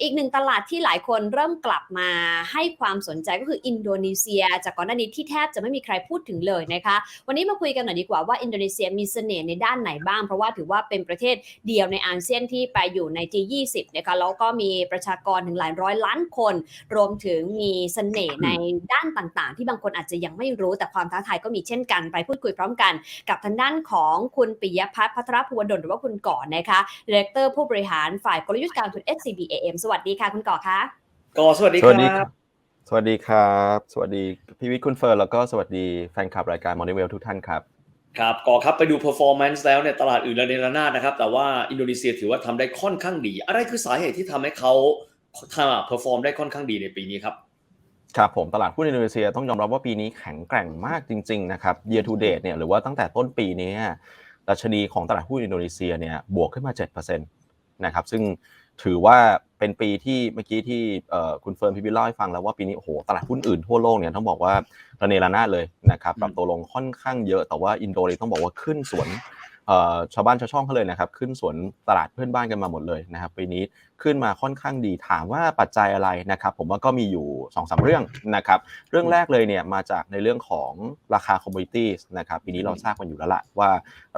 อีกหนึ่งตลาดที่หลายคนเริ่มกลับมาให้ความสนใจก็คืออินโดนีเซีย จากก่อนหน้านี้ที่แทบจะไม่มีใครพูดถึงเลยนะคะ วันนี้มาคุยกันหน่อยดีกว่าว่าอินโดนีเซียมีเสน่ห์ในด้านไหนบ้าง เพราะว่าถือว่าเป็นประเทศเดียวในอาเซียนที่ไปอยู่ใน G20 นะคะแล้วก็มีประชากรถึงหลายร้อยล้านคน รวมถึงมีเสน่ห์ในด้านต่างๆ ที่บางคนอาจจะยังไม่รู้แต่ความท้าทายก็มีเช่นกันไปพูดคุยพร้อมกัน กับทางด้านของคุณปิยพัฒน์พัทรภูวดลหรือว่าคุณก่อนนะคะดีเรคเตอร์ผู้บริหารฝ่ายกลยุทธ์การทุน SCBAM สวัสดีค่ะคุณก่อคะก็สวัสดีสควัสดีครัรับบสวัสดีครับ สวัสดีพี่วิทย์คุณเฟิร์นแล้วก็สวัสดีแฟนคลับรายการ Morning Well ทุกท่านครับครับก็ครับไปดู performance แล้วเนี่ยตลาดอื่นระเนระนาดนะครับ แต่ว่าอินโดนีเซียถือว่าทำได้ค่อนข้างดี อะไรคือสาเหตุที่ทำให้เขาทำ perform ได้ค่อนข้างดีในปีนี้ครับครับผมตลาดหุ้นอินโดนีเซียต้องยอมรับว่าปีนี้แข็งแกร่งมากจริง ๆ นะครับ year to date เนี่ยหรือว่าตั้งแต่ต้นปีนี้ดัชนีของตลาดหุ้นอินโดนีเซียเนี่ยบวกขึ้นมา 7%นะครับซึ่ง ถือว่าเป็นปีที่เมื่อกี้ที่คุณเฟิร์นพิพิธเล่าให้ฟังแล้วว่าปีนี้โอ้โหตลาดหุ้นอื่นทั่วโลกเนี่ยต้องบอกว่าระเนระนาดเลยนะครับปรับตัวลงค่อนข้างเยอะแต่ว่าอินโดเลยต้องบอกว่าขึ้นสวน ชาวบ้านชาวช่องเขาเลยนะครับ ขึ้นสวนตลาดเพื่อนบ้านกันมาหมดเลยนะครับปีนี้ขึ้นมาค่อนข้างดีถามว่าปัจจัยอะไรนะครับ ผมว่าก็มีอยู่2อสเรื่องนะครับ เรื่องแรกเลยเนี่ยมาจากในเรื่องของราคาคอมมูนิตี้นะครับปีนี้เราทราบกันอยู่แล้วละว่า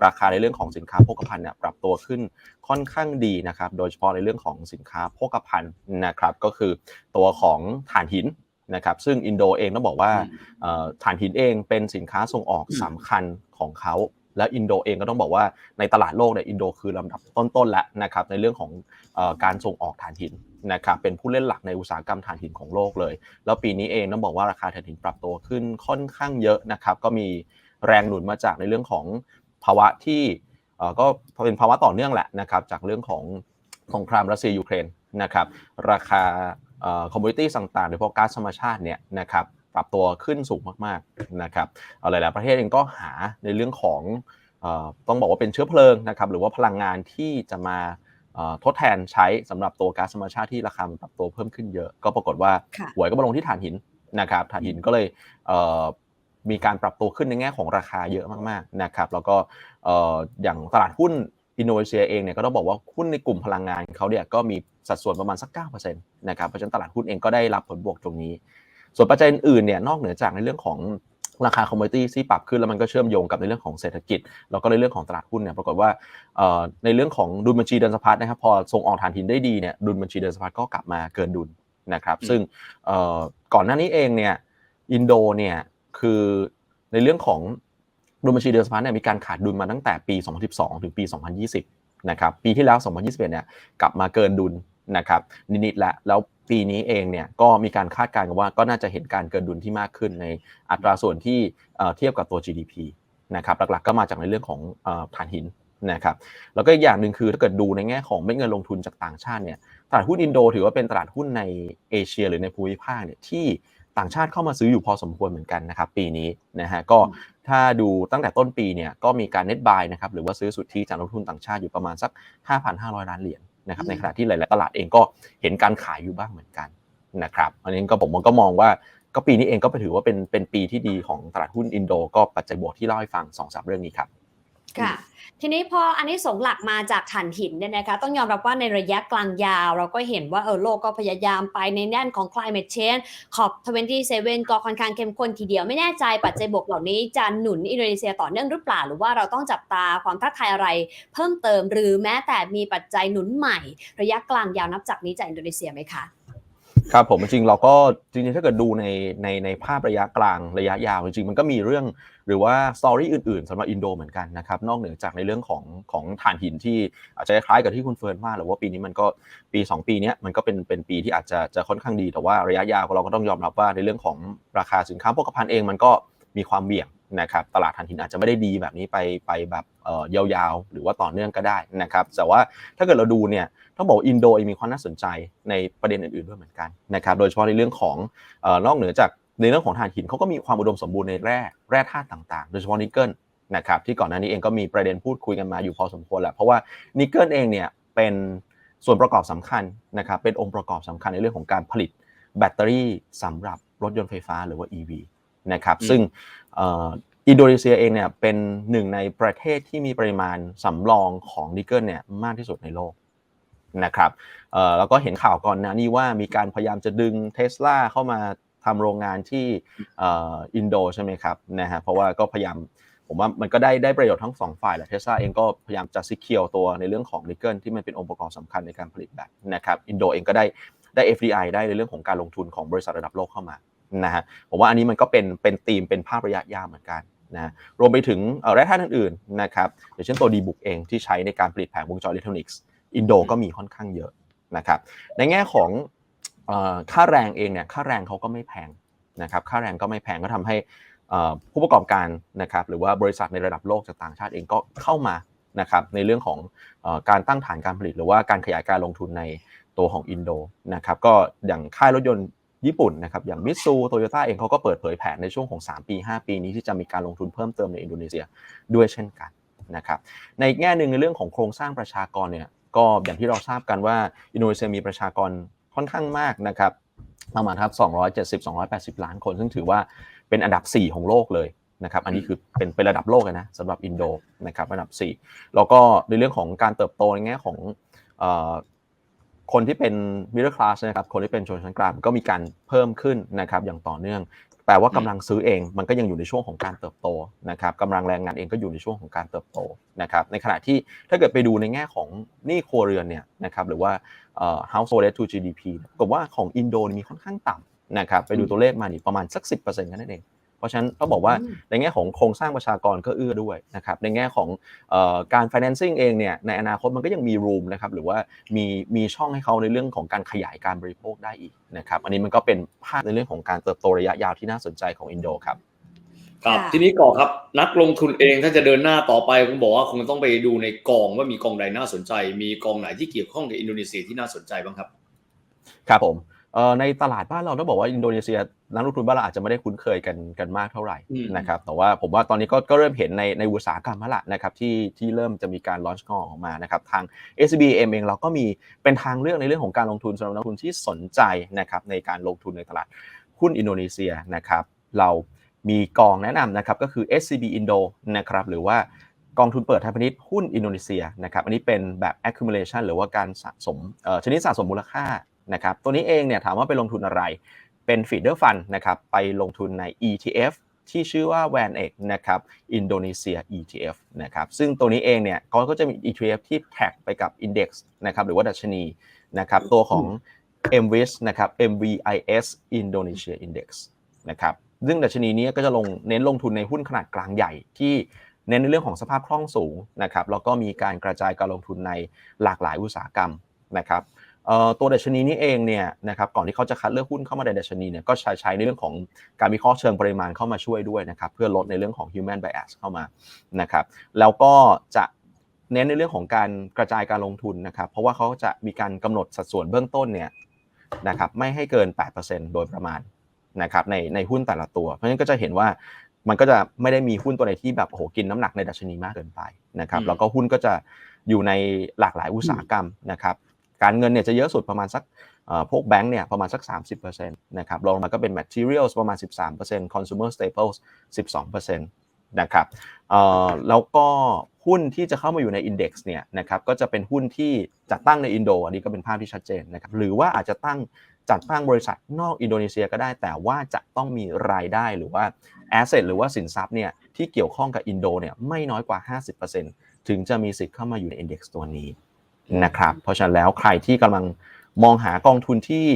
ราคาในเรื่องของสินค้าโภคภัณฑ์เนี่ยปรับตัวขึ้นค่อนข้างดีนะครับโดยเฉพาะในเรื่องของสินค้าโภคภัณฑ์นะครับ ก็คือตัวของถ่านหินนะครับซึ่งอินโดเองต้องบอกว่าเอ่อถ่านหินเองเป็นสินค้าส่งออกสำคัญของเขา แล้วอินโดเองก็ต้องบอกว่าในตลาดโลกเนี่ยอินโดคือลำดับต้นๆแล้วนะครับในเรื่องของอการส่งออกถ่านหินนะครับเป็นผู้เล่นหลักในอุตสาหกรรมถ่านหินของโลกเลย แล้วปีนี้เองต้องบอกว่าราคาถ่านหินปรับตัวขึ้นค่อนข้างเยอะนะครับก็มีแรงหนุนมาจากในเรื่องของภาวะที่ก็เป็นภาวะต่อเนื่องแหละนะครับจากเรื่องของสงครามรัสเซียยูเครนนะครับราคาคอมมูนิตี้ต่างๆโดยเฉพาะก๊าซธรรมชาติเนี่ยนะครับ ปรับตัวขึ้นสูงมากๆนะครับเอาหลายๆประเทศเองก็หาในเรื่องของเอ่อต้องบอกว่าเป็นเชื้อเพลิงนะครับหรือว่าพลังงานที่จะมาเอ่อทดแทนใช้สำหรับตัวก๊าซธรรมชาติที่ราคามันปรับตัวเพิ่มขึ้นเยอะ ก็ปรากฏว่าค่ะหวยก็มาลงที่ถ่านหินนะครับถ่านหินก็เลยเอ่อมีการปรับตัวขึ้นในแง่ของราคาเยอะมากๆนะครับแล้วก็เอ่ออย่างตลาดหุ้นอินโดนีเซียเองเนี่ยก็ต้องบอกว่าหุ้นในกลุ่มพลังงานเขาเนี่ยก็มีสัดส่วนประมาณสัก9%นะครับเพราะฉะนั้นตลาดหุ้นเองก็ได้รับผลบวกตรงนี้ ส่วนปัจจัยอื่นๆเนี่ยนอกเหนือจากในเรื่องของราคาคอมมูนิตี้ที่ปรับขึ้นแล้วมันก็เชื่อมโยงกับในเรื่องของเศรษฐกิจ แล้วก็ในเรื่องของตลาดหุ้นเนี่ยปรากฏว่าเอ่อในเรื่องของดุลบัญชีเดินสะพัดนะครับพอส่งออกถ่านหินได้ดีเนี่ยดุลบัญชีเดินสะพัดก็กลับมาเกินดุลนะครับอืมซึ่งเอ่อก่อนหน้านี้เองเนี่ยอินโดเนี่ยคือในเรื่องของดุลบัญชีเดินสะพัดเนี่ยมีการขาดดุลมาตั้งแต่ปี 2012 ถึงปี 2020 นะครับปีที่แล้ว 2021 เนี่ยกลับมาเกินดุล นะครับนิดๆแล้วแล้วปีนี้เองเนี่ยก็มีการคาดการณ์กันว่าก็น่าจะเห็นการเกินดุลที่มากขึ้นในอัตราส่วนที่เทียบกับตัว GDP นะครับหลักๆก็มาจากในเรื่องของเอ่อถ่านหินนะครับแล้วก็อีกอย่างหนึ่งคือถ้าเกิดดูในแง่ของเม็ดเงินลงทุนจากต่างชาติเนี่ยตลาดหุ้นอินโดถือว่าเป็นตลาดหุ้นในเอเชีย หรือในภูมิภาคเนี่ยที่ต่างชาติเข้ามาซื้ออยู่พอสมควรเหมือนกันนะครับปีนี้นะฮะก็ถ้าดูตั้งแต่ต้นปีเนี่ยก็มีการเน็ตบายนะครับหรือว่าซื้อสุทธิจากนักลงทุนต่างชาติอยู่ประมาณสัก 5,500 ล้านเหรียญ นะครับอืมในขณะที่หลาย ๆ ตลาดเองก็เห็นการขายอยู่บ้างเหมือนกันนะครับอันนี้ก็ผมก็มองว่าก็ปีนี้เองก็ไปถือว่าเป็นเป็นปีที่ดีของตลาดหุ้นอินโด ก็ปัจจัยบวกที่เล่าให้ฟัง2อสเรื่องนี้ครับ ค่ะทีนี้พออันนี้สงส์หลักมาจากถ่านหินเนี่ยนะคะต้องยอมรับว่าในระยะกลางยาว เราก็เห็นว่าเออโลกก็พยายามไปในด้านของ climate change ขอบ 27 ก็ค่อนข้างเข้มข้นทีเดียวไม่แน่ใจปัจจัยบวกเหล่านี้จะหนุนอินโดนีเซียต่อเนื่องหรือเปล่า หรือว่าเราต้องจับตาความท้าทายอะไร เพิ่มเติมหรือแม้แต่มีปัจจัยหนุนใหม่ ระยะกลางยาวนับจากนี้จากอินโดนีเซียไหมคะ ครับผมจริงเราก็จริงๆถ้าเกิดดูในในในภาพระยะกลางระยะยาวจริงๆมันก็มีเรื่องหรือว่าสตอรี่อื่นๆสำหรับอินโดเหมือนกันนะครับนอกเหนือจากในเรื่องของของถ่านหินที่อาจจะคล้ายกับที่คุณเฟิร์นว่าหรือว่าปีนี้มันก็ปี 2 ปีนี้มันก็เป็นเป็นปีที่อาจจะจะค่อนข้างดีแต่ว่าระยะยาวเราก็ต้องยอมรับว่าในเรื่องของราคาสินค้าโภคภัณฑ์เองมันก็มีความเบี่ยง นะครับตลาดถ่านหินอาจจะไม่ได้ดีแบบนี้ไปไปแบบเอ่อยาวๆ หรือว่าต่อเนื่องก็ได้นะครับแต่ว่าถ้าเกิดเราดูเนี่ยต้องบอกว่าอินโดเองมีความน่าสนใจในประเด็นอื่นๆด้วยเหมือนกันนะครับโดยเฉพาะในเรื่องของเอ่อนอกเหนือจากในเรื่องของถ่านหินเขาก็มีความอุดมสมบูรณ์ในแร่แร่ธาตุต่างๆ โดยเฉพาะนิกเกิลนะครับที่ก่อนหน้านี้เองก็มีประเด็นพูดคุยกันมาอยู่พอสมควรแหละเพราะว่านิกเกิลเองเนี่ยเป็นส่วนประกอบสำคัญนะครับเป็นองค์ประกอบสำคัญในเรื่องของการผลิตแบตเตอรี่สำหรับรถยนต์ไฟฟ้าหรือว่า EV นะครับอืมซึ่งเอินโดนีเซียเองเนี่ยเป็นหนึ่งในประเทศที่มีปริมาณสำรองของนิกเกิลเนี่ยมากที่สุดในโลกนะครับแล้วก็เห็นข่าวก่อนนะนี่ว่ามีการพยายามจะดึงเทสลาเข้ามาทำโรงงานที่อินโดใช่ไหมครับนะฮะเพราะว่าก็พยายามผมว่ามันก็ได้ได้ประโยชน์ทั้งสองฝ่ายแหละเทสลาเองก็พยายามจะซิเคียวตัวในเรื่องของนิกเกิลที่มันเป็นองค์ประกอบสำคัญในการผลิตแบตนะครับอินโดเองก็ได้ได้ FDI ได้ในเรื่องของการลงทุนของบริษัทระดับโลกเข้ามา นะฮะผมว่าอันนี้มันก็เป็นเป็นธีมเป็นภาพระยะยาวเหมือนกันนะรวมไปถึงเอ่แร่ธาตุอื่นๆนะครับอย่างเช่นตัวดีบุกเองที่ใช้ในการผลิตแผงวงจรอิเล็กทรอนิกส์อินโดก็มีค่อนข้างเยอะนะครับในแง่ของค่าแรงเองเนี่ยค่าแรงเขาก็ไม่แพงนะครับค่าแรงก็ไม่แพงก็ทำให้ผู้ประกอบการนะครับหรือว่าบริษัทในระดับโลกจากต่างชาติเองก็เข้ามานะครับในเรื่องของอการตั้งฐานการผลิต หรือว่าการขยายการลงทุนในตัวของอินโดนะครับก็อย่างค่ายรถยนต์ ญี่ปุ่นนะครับอย่างมิตซูโตโยต้าเองเขาก็เปิดเผยแผนในช่วงของ 3 ปี 5 ปีนี้ที่จะมีการลงทุนเพิ่มเติมในอินโดนีเซียด้วยเช่นกันนะครับในแง่หนึ่งในเรื่องของโครงสร้างประชากรเนี่ยก็อย่างที่เราทราบกันว่าอินโดนีเซียมีประชากรค่อนข้างมากนะครับประมาณครับ270-280 ล้านคน ซึ่งถือว่าเป็นอันดับ 4 ของโลกเลยนะครับ อันนี้คือเป็นเป็นระดับโลกนะสำหรับอินโดนะครับอันดับ 4 แล้วก็ในเรื่องของการเติบโตในแง่ของ คนที่เป็น middle class นะครับคนที่เป็นชนชั้นกลางก็มีการเพิ่มขึ้นนะครับอย่างต่อเนื่องแปลว่ากำลังซื้อเองมันก็ยังอยู่ในช่วงของการเติบโตนะครับกำลังแรงงานเองก็อยู่ในช่วงของการเติบโตนะครับในขณะที่ถ้าเกิดไปดูในแง่ของหนี้ครัวเรือนเนี่ยนะครับหรือว่าเอ่อ household debt to GDP ก็ว่าของอินโดนีมีค่อนข้างต่ำนะครับไปดูตัวเลขมานี่ประมาณสัก 10%กันนั่นเอง เพราะฉะนั้นต้องบอกว่าอืมในแง่ของโครงสร้างประชากรก็เอื้อด้วยนะครับในแง่ของเอ่อการ financing เองเนี่ยในอนาคตมันก็ยังมี room นะครับหรือว่ามีมีช่องให้เขาในเรื่องของการขยายการบริโภคได้อีกนะครับอันนี้มันก็เป็นภาพในเรื่องของการเติบโตระยะยาวที่น่าสนใจของอินโดครับครับค่ะทีนี้ก่อนครับนักลงทุนเองถ้าจะเดินหน้าต่อไปคงบอกว่าคงต้องไปดูในกองว่ามีกองใดน่าสนใจ มีกองไหนที่เกี่ยวข้องกับอินโดนีเซียที่น่าสนใจบ้างครับ ครับผมเอ่อในตลาดบ้านเราต้องบอกว่าอินโดนีเซีย นักลงทุนบ้านเราอาจจะไม่ได้คุ้นเคยกันกันมากเท่าไหร่อืมนะครับแต่ว่าผมว่าตอนนี้ก็ก็เริ่มเห็นในในอุตสาหกรรมแล้วล่ะนะครับที่ที่เริ่มจะมีการลอนช์กองออกมานะครับทาง SBM เองเราก็มีเป็นทางเลือกในเรื่องของการลงทุนสำหรับนักลงทุนที่สนใจนะครับในการลงทุนในตลาดหุ้นอินโดนีเซียนะครับเรามีกองแนะนำนะครับก็คือ SCB Indo นะครับหรือว่ากองทุนเปิดทางพาณิชย์หุ้นอินโดนีเซียนะครับอันนี้เป็นแบบ accumulation หรือว่าการสะสมเอ่อชนิดสะสมมูลค่านะครับตัวนี้เองเนี่ยถามว่าไปลงทุนอะไร เป็น feeder fund นะครับไปลงทุนใน ETF ที่ชื่อว่า VanEck นะครับอินโดนีเซีย ETF นะครับซึ่งตัวนี้เองเนี่ยเขาก็จะมี ETF ที่แท็กไปกับ Index นะครับหรือว่าดัชนีนะครับตัวของ MWIS นะครับ MVIS Indonesia Index นะครับซึ่งดัชนีนี้ก็จะลงเน้นลงทุนในหุ้นขนาดกลางใหญ่ที่เน้นในเรื่องของสภาพคล่องสูงนะครับแล้วก็มีการกระจายการลงทุนในหลากหลายอุตสาหกรรมนะครับ ตัวดัชนีนี้เองเนี่ยนะครับก่อนที่เขาจะคัดเลือกหุ้นเข้ามาในดัชนีเนี่ยก็ใช้ใช้ในเรื่องของการวิเคราะห์เชิงปริมาณเข้ามาช่วยด้วยนะครับเพื่อลดในเรื่องของ human bias เข้ามานะครับแล้วก็จะเน้นในเรื่องของการกระจายการลงทุนนะครับเพราะว่าเขาจะมีการกำหนดสัดส่วนเบื้องต้นเนี่ยนะครับไม่ให้เกิน 8%โดยประมาณนะครับในในหุ้นแต่ละตัว เพราะฉะนั้นก็จะเห็นว่ามันก็จะไม่ได้มีหุ้นตัวไหนที่แบบโอ้โหกินน้ำหนักในดัชนีมากเกินไปนะครับอืมแล้วก็หุ้นก็จะอยู่ในหลากหลายอุตสาหกรรมนะครับ การเงินเนี่ยจะเยอะสุดประมาณสักพวกแบงก์เนี่ยประมาณสัก 30%นะครับรองลงมาก็เป็น materials ประมาณ 13% consumer staples 12%นะครับเอ่อแล้วก็หุ้นที่จะเข้ามาอยู่ใน index เนี่ยนะครับก็จะเป็นหุ้นที่จัดตั้งในอินโดอันนี้ก็เป็นภาพที่ชัดเจนนะครับหรือว่าอาจจะตั้งจัดตั้งบริษัทนอกอินโดนีเซียก็ได้ แต่ว่าจะต้องมีรายได้หรือว่า asset หรือว่าสินทรัพย์เนี่ยที่เกี่ยวข้องกับอินโดเนี่ยไม่น้อยกว่า 50%ถึงจะมีสิทธิ์เข้ามาอยู่ใน index ตัวนี้ นะครับ เพราะฉะนั้นแล้วใครที่กำลังมองหากองทุนที่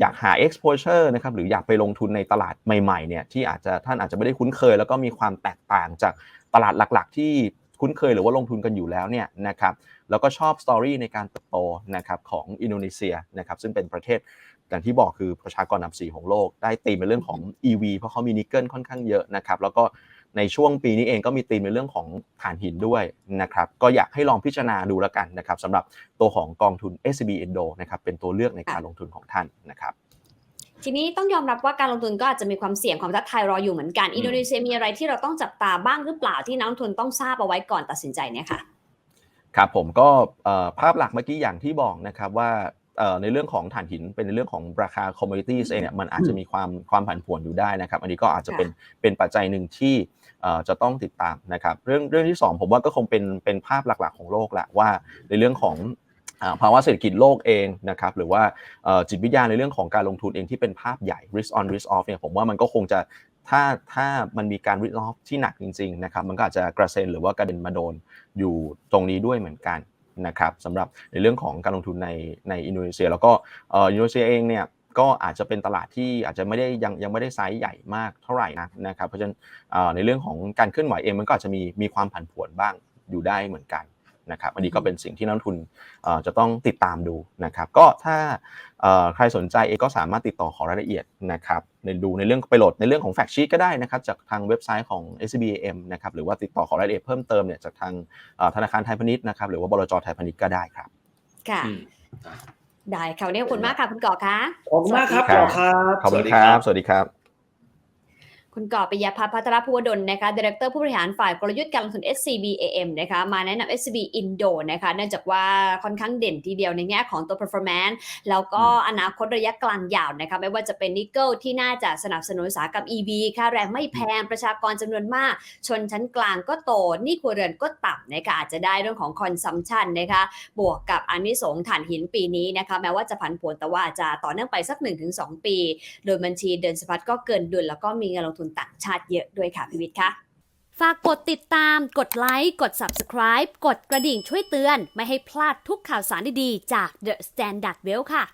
อยากหา exposure นะครับหรืออยากไปลงทุนในตลาดใหม่ๆเนี่ยที่อาจจะท่านอาจจะไม่ได้คุ้นเคย แล้วก็มีความแตกต่างจากตลาดหลักๆ ที่คุ้นเคยหรือว่าลงทุนกันอยู่แล้วเนี่ยนะครับแล้วก็ชอบสตอรี่ในการเติบโตนะครับของอินโดนีเซียนะครับซึ่งเป็นประเทศอย่างที่บอกคือประชากรอันดับสีของโลก ได้ตีมในเรื่องของ EV เพราะเขามีนิกเกิลค่อนข้างเยอะนะครับแล้วก็ ในช่วงปีนี้เองก็มีธีมในเรื่องของถ่านหินด้วยนะครับก็อยากให้ลองพิจารณาดูแล้วกันนะครับสำหรับตัวของกองทุน SCB Indo นะครับเป็นตัวเลือกในการลงทุนของท่านนะครับทีนี้ต้องยอมรับว่าการลงทุนก็อาจจะมีความเสี่ยงความท้าทายรออยู่เหมือนกัน อินโดนีเซียมีอะไรที่เราต้องจับตาบ้างหรือเปล่าที่นักลงทุนต้องทราบเอาไว้ก่อนตัดสินใจเนี่ยค่ะครับผมก็เอ่อภาพหลักเมื่อกี้อย่างที่บอกนะครับว่าเอ่อ ในเรื่องของถ่านหิน เป็นในเรื่องของราคา commodities เองเนี่ยมันอาจจะมีความความผันผวนอยู่ได้นะครับ อันนี้ก็อาจจะเป็นเป็นปัจจัยหนึ่งที่เอ่อจะต้องติดตามนะครับ เรื่องเรื่องที่สองผมว่าก็คงเป็นเป็นภาพหลักๆของโลกแหละว่าในเรื่องของอ่าภาวะเศรษฐกิจโลกเองนะครับหรือว่าเอ่อจิตวิทยาในเรื่องของการลงทุนเองที่เป็นภาพใหญ่ risk on risk off เนี่ยผมว่ามันก็คงจะถ้าถ้ามันมีการ risk off ที่หนักจริงๆนะครับมันก็อาจจะกระเซ็นหรือว่ากระเด็นมาโดนอยู่ตรงนี้ด้วยเหมือนกัน นะครับสำหรับในเรื่องของการลงทุนในในอินโดนีเซีย แล้วก็อินโดนีเซียเองเนี่ยก็อาจจะเป็นตลาดที่อาจจะไม่ได้ยังยังไม่ได้ไซส์ใหญ่มากเท่าไหร่นะนะครับเพราะฉะนั้นในเรื่องของการเคลื่อนไหวเองมันก็อาจจะมีมีความผันผวนบ้างอยู่ได้เหมือนกัน นะครับอันนี้ก็เป็นสิ่งที่นักลงทุนเอ่อจะต้องติดตามดูนะครับ ก็ถ้าเอ่อใครสนใจเองก็สามารถติดต่อขอรายละเอียดนะครับในดูในเรื่องไปโหลดในเรื่องของแฟกชีตก็ได้นะครับจากทางเว็บไซต์ของ SBAM นะครับหรือว่าติดต่อขอรายละเอียดเพิ่มเติมเนี่ยจากทางเอ่อธนาคารไทยพาณิชย์นะครับหรือว่าบลจไทยพาณิชย์ก็ได้ครับค่ะอืมได้ค่ะวันนี้ขอบคุณมากค่ะคุณก่อคะขอบคุณมากครับสวัสดีต่อครับ ขอบคุณสวัสดีครับ สวัสดีครับ คุณก่อปิยพัฒน์พัทรภูวดลนะคะดีเรคเตอร์ผู้บริหารฝ่ายกลยุทธ์การลงทุน SCBAM นะคะมาแนะนำ SCB Indo นะคะเนื่องจากว่าค่อนข้างเด่นทีเดียวในแง่ของตัว performance แล้วก็อนาคตระยะกลางยาวนะคะไม่ว่าจะเป็นนิกเกิลที่น่าจะสนับสนุนอุตสาหกรรม EV ค่าแรงไม่แพงประชากรจำนวนมาก ชนชั้นกลางก็โตหนี่ครัวเรือนก็ต่ำนะคะอาจจะได้เรื่องของ consumption นะคะบวกกับอันนี้สงส์ถ่านหินปีนี้นะคะแม้ว่าจะผันผวนแต่ว่าอาจจะต่อเนื่องไปสัก 1-2 ปี โดยบัญชีเดินสะพัดก็เกินดุลแล้วก็มีเงินลงทุนต่างชาติเยอะด้วยค่ะพิวิทย์ค่ะฝากกดติดตาม กดไลค์ กด Subscribe กดกระดิ่งช่วยเตือน ไม่ให้พลาดทุกข่าวสารดีๆ จาก The Standard Well ค่ะ